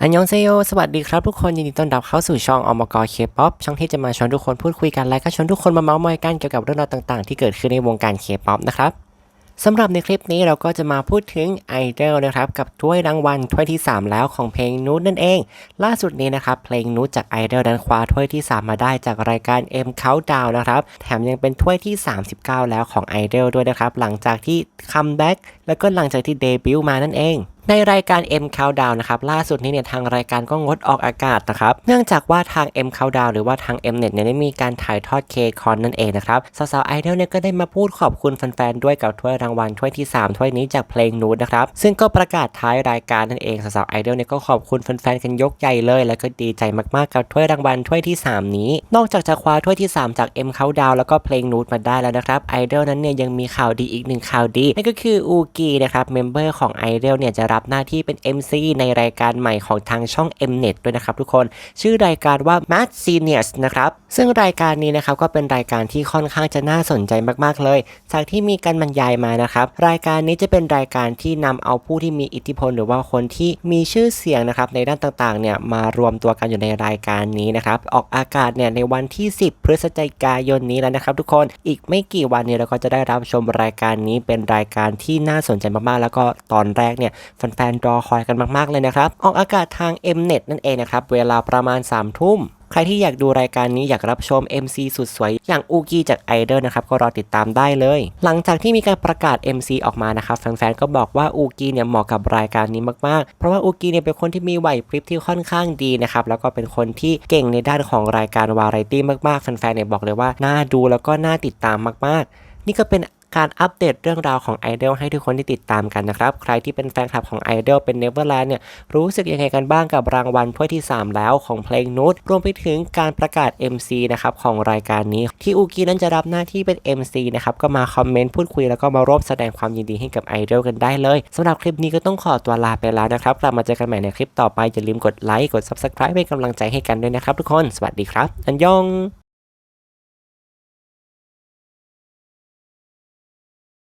อันยองเซโยสวัสดีครับทุกคนยินดีต้อนรับเข้าสู่ช่องอมกเคป๊อปช่องที่จะมาชวนทุกคนพูดคุยกันและก็ชวนทุกคนมาเมาส์มอยกันเกี่ยวกับเรื่องราวต่างๆ ที่เกิดขึ้นในวงการเคป๊อปนะครับสำหรับในคลิปนี้เราก็จะมาพูดถึงไอดอลนะครับกับถ้วยรางวัลถ้วยที่ 3 แล้วของเพลงนูตนั่นเอง ล่าสุดนี้นะครับเพลงนูตจากไอดอลนั้นคว้าถ้วยที่ 3 มาได้จากรายการ M Countdown นะครับแถมยังเป็นถ้วยที่ 39 แล้วของไอดอลด้วยนะครับหลังจากที่คัมแบ็กแล้วก็หลังจากที่เดบิวต์มานั่นเองในรายการ M Countdown นะครับล่าสุดนี้เนี่ยทางรายการก็งดออกอากาศนะครับเนื่องจากว่าทาง M Countdown หรือว่าทาง Mnet เนี่ยได้มีการถ่ายทอดเคคอนนั่นเองนะครับสาวๆไอดอลเนี่ยก็ได้มาพูดขอบคุณแฟนๆด้วยกับถ้วยรางวัลถ้วยที่ 3 ถ้วยนี้จากเพลงนูดนะครับซึ่งก็ประกาศท้ายรายการนั่นเองสาวๆไอดอลเนี่ยก็ขอบคุณแฟนๆกันยกใหญ่เลย แล้วก็ดีใจมากๆกับถ้วยรางวัลถ้วยที่ 3 นี้ นอกจากจะคว้าถ้วยที่ 3 จาก M Countdown แล้วก็เพลงนูดมาได้แล้วนะครับไอดอลนั้นเนี่ยยังมีข่าวดีอีกหนึ่งข่าวดีนั่นก็คืออูกีนะครับเมมเบอร์ของไอดอลเนี่ยจะรับหน้าที่เป็น MC ในรายการใหม่ของทางช่อง Mnet ด้วยนะครับทุกคน ชื่อรายการว่า Mad Seniors นะครับ ซึ่งรายการนี้นะครับก็เป็นรายการที่ค่อนข้างจะน่าสนใจมากๆเลย จากที่มีการบรรยายมานะครับ รายการนี้จะเป็นรายการที่นำเอาผู้ที่มีอิทธิพล หรือว่าคนที่มีชื่อเสียงนะครับในด้านต่างๆเนี่ยมารวมตัวกันอยู่ในรายการนี้นะครับ ออกอากาศเนี่ยในวันที่ 10 พฤศจิกายนนี้แล้วนะครับทุกคน อีกไม่กี่วันนี้เราก็จะได้รับชมรายการนี้เป็นรายการที่น่าสนใจมากๆ แล้วก็ตอนแรกเนี่ยแฟนๆรอคอยกันมากๆเลยนะครับ ออกอากาศทาง Mnet นั่นเองนะครับ เวลาประมาณ3ทุ่มใครที่อยากดูรายการนี้อยากรับชม MC สุดสวยอย่างอูกี้จากไอดอลนะครับก็รอติดตามได้เลย หลังจากที่มีการประกาศ MC ออกมานะครับแฟนๆก็บอกว่าอูกี้เนี่ยเหมาะกับรายการนี้มากๆ เพราะว่าอูกี้เนี่ยเป็นคนที่มีไหวพริบที่ค่อนข้างดีนะครับแล้วก็เป็นคนที่เก่งในด้านของรายการวาไรตี้มากๆแฟนๆเนี่ยบอกเลยว่าน่าดูแล้วก็น่าติดตามมากๆ นี่ก็เป็น การอัปเดตเรื่องราวของไอดอลให้ทุกคนได้ติดตามกันนะครับ ใครที่เป็นแฟนคลับของไอดอลเป็น Neverland เนี่ยรู้สึกยังไงกันบ้างกับรางวัลถ้วยที่ 3 แล้วของเพลงนูตรวมไปถึงการประกาศ MC นะครับของรายการนี้ที่อูกีนั้นจะรับหน้าที่เป็น MC นะครับก็มาคอมเมนต์พูดคุยแล้วก็มาร่วมแสดงความยินดีให้กับไอดอลกันได้เลยสำหรับคลิปนี้ก็ต้องขอตัวลาไปแล้วนะครับกลับมาเจอกันใหม่ในคลิปต่อไปอย่าลืมกดไลค์กด Subscribe เป็นกำลังใจให้กันด้วยนะครับทุกคน สวัสดีครับ อันยอง